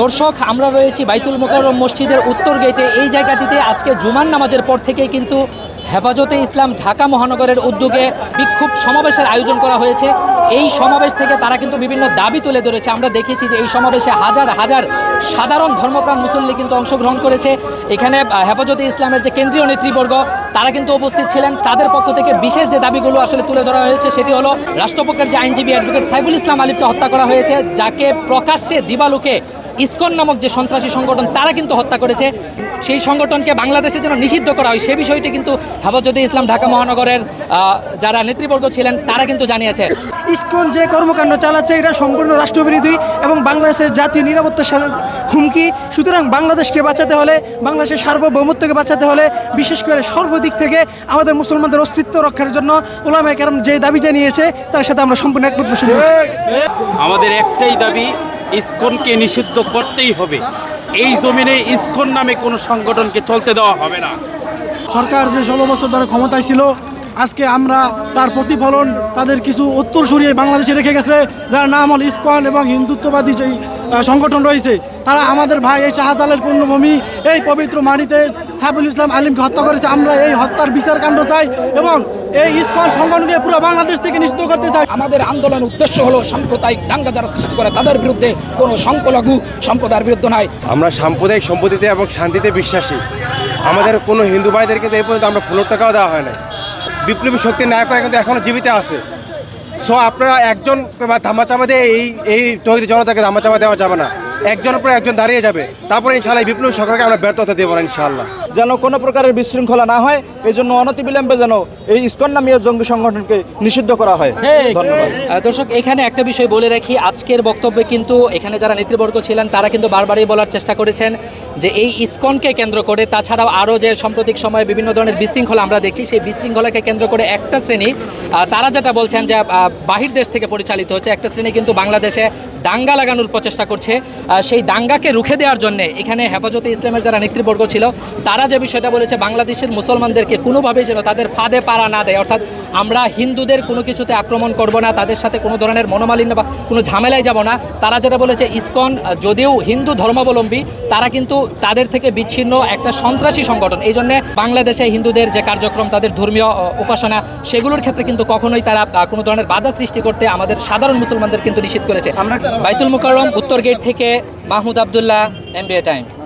দর্শক, আমরা রয়েছি বাইতুল মোকাররম মসজিদের উত্তর গেটে। এই জায়গাটিতে আজকে জুমার নামাজের পর থেকে কিন্তু হেফাজতে ইসলাম ঢাকা মহানগরের উদ্যোগে বিক্ষোভ সমাবেশের আয়োজন করা হয়েছে। এই সমাবেশ থেকে তারা কিন্তু বিভিন্ন দাবি তুলে ধরেছে। আমরা দেখেছি যে এই সমাবেশে হাজার হাজার সাধারণ ধর্মপ্রাণ মুসল্লি কিন্তু অংশগ্রহণ করেছে। এখানে হেফাজতে ইসলামের যে কেন্দ্রীয় নেতৃবর্গ, তারা কিন্তু উপস্থিত ছিলেন। তাদের পক্ষ থেকে বিশেষ যে দাবিগুলো আসলে তুলে ধরা হয়েছে, সেটি হলো রাষ্ট্রপক্ষের যে আইনজীবী অ্যাডভোকেট সাইফুল ইসলাম আলিফকে হত্যা করা হয়েছে, যাকে প্রকাশ্যে দিবালুকে ইসকন নামক যে সন্ত্রাসী সংগঠন তারা কিন্তু হত্যা করেছে। সেই সংগঠনকে বাংলাদেশে যেন নিষিদ্ধ করা হয় সে বিষয়টি কিন্তু হেফাজতে ইসলাম ঢাকা মহানগরের যারা নেতৃবর্গ ছিলেন তারা কিন্তু জানিয়েছে। ইসকন যে কর্মকাণ্ড চালাচ্ছে এটা সম্পূর্ণ রাষ্ট্রবিরোধী এবং বাংলাদেশের জাতীয় নিরাপত্তার সাথে হুমকি। সুতরাং বাংলাদেশকে বাঁচাতে হলে বাংলাদেশের সার্বভৌমত্বকে বাঁচাতে হলে বিশেষ করে সর্বদিক থেকে আমাদের মুসলমানদের অস্তিত্ব রক্ষার জন্য ওলামায় কারণ যে দাবি জানিয়েছে তার সাথে আমরা সম্পূর্ণ একমত পোষণ আমাদের একটাই দাবি ইসকনকে নিষিদ্ধ করতেই হবে। এই জমিনে ইস্কন নামে কোনো সংগঠনকে চলতে দেওয়া হবে না। সরকার যে ষোলো বছর ধরে ক্ষমতায় ছিল, আজকে আমরা তার প্রতিফলন, তাদের কিছু উত্তর সরিয়ে বাংলাদেশে রেখে গেছে, যার নাম হল ইসকন এবং হিন্দুত্ববাদী যেই সংগঠন রয়েছে, তারা আমাদের ভাই এই শাহজালের পূর্ণভূমি, এই পবিত্র মাটিতে সাইফুল ইসলাম আলিমকে হত্যা করেছে। আমরা এই হত্যার বিচার কাণ্ড চাই এবং এই ইসকন সংগঠনকে পুরো বাংলাদেশ থেকে নিষিদ্ধ করতে চাই। আমাদের আন্দোলনের উদ্দেশ্য হলো সাম্প্রদায়িক দাঙ্গা যারা সৃষ্টি করে তাদের বিরুদ্ধে কোনো সংখ্যালঘু সম্প্রদায়ের বিরুদ্ধে নয়। আমরা সাম্প্রদায়িক সম্পত্তিতে এবং শান্তিতে বিশ্বাসী। আমাদের কোনো হিন্দু ভাইদের কিন্তু এই পর্যন্ত আমরা ফুলোর টাকাও দেওয়া হয় না বিপ্লবী শক্তির নায়করা কিন্তু এখনও জীবিত আছে। সো আপনারা একজন বা ধামাচাপা দিয়ে এই এই তৈরি জনতাকে ধামাচাপা দেওয়া যাবে না। একজনের পর একজন দাঁড়িয়ে যাবে। তারপরে ইনশাল্লাহ এই বিপ্লবী সরকারকে আমরা ব্যর্থতা দেবো না ইনশাল্লাহ যেন কোনো প্রকারের বিশৃঙ্খলা না হয় এই জন্য অনতিবিলম্বে যেন এই ইস্কন নামীয় জঙ্গি সংগঠনকে নিষিদ্ধ করা হয়। ধন্যবাদ। দর্শক এখানে একটা বিষয় বলে রাখি আজকের বক্তব্যে কিন্তু এখানে যারা নেতৃবর্গ ছিলেন তারা কিন্তু বারবারই বলার চেষ্টা করেছেন যে এই ইসকনকে কেন্দ্র করে তাছাড়াও আরও যে সাম্প্রতিক সময়ে বিভিন্ন ধরনের বিশৃঙ্খলা আমরা দেখছি সেই বিশৃঙ্খলাকে কেন্দ্র করে একটা শ্রেণি তারা যেটা বলছেন যে আহ, বাহির দেশ থেকে পরিচালিত হচ্ছে একটা শ্রেণি কিন্তু বাংলাদেশে দাঙ্গা লাগানোর প্রচেষ্টা করছে। সেই দাঙ্গাকে রুখে দেওয়ার জন্য এখানে হেফাজতে ইসলামের যারা নেতৃবর্গ ছিল তারা যে বিষয়টা বলেছে বাংলাদেশের মুসলমানদেরকে কোনোভাবেই যেন তাদের ফাঁদে পাড়া না দেয়। অর্থাৎ আমরা হিন্দুদের কোনো কিছুতে আক্রমণ করব না তাদের সাথে কোনো ধরনের মনোমালিন্য বা কোনো ঝামেলায় যাব না। তারা যেটা বলেছে ইসকন যদিও হিন্দু ধর্মাবলম্বী তারা কিন্তু তাদের থেকে বিচ্ছিন্ন একটা সন্ত্রাসী সংগঠন। এই জন্যে বাংলাদেশে হিন্দুদের যে কার্যক্রম তাদের ধর্মীয় উপাসনা সেগুলোর ক্ষেত্রে কিন্তু কখনোই তারা কোনো ধরনের বাধা সৃষ্টি করতে আমাদের সাধারণ মুসলমানদের কিন্তু নিষেধ করেছে। বাইতুল মুকাররম উত্তর গেট থেকে মাহমুদ আবদুল্লাহ এমবিএ টাইমস।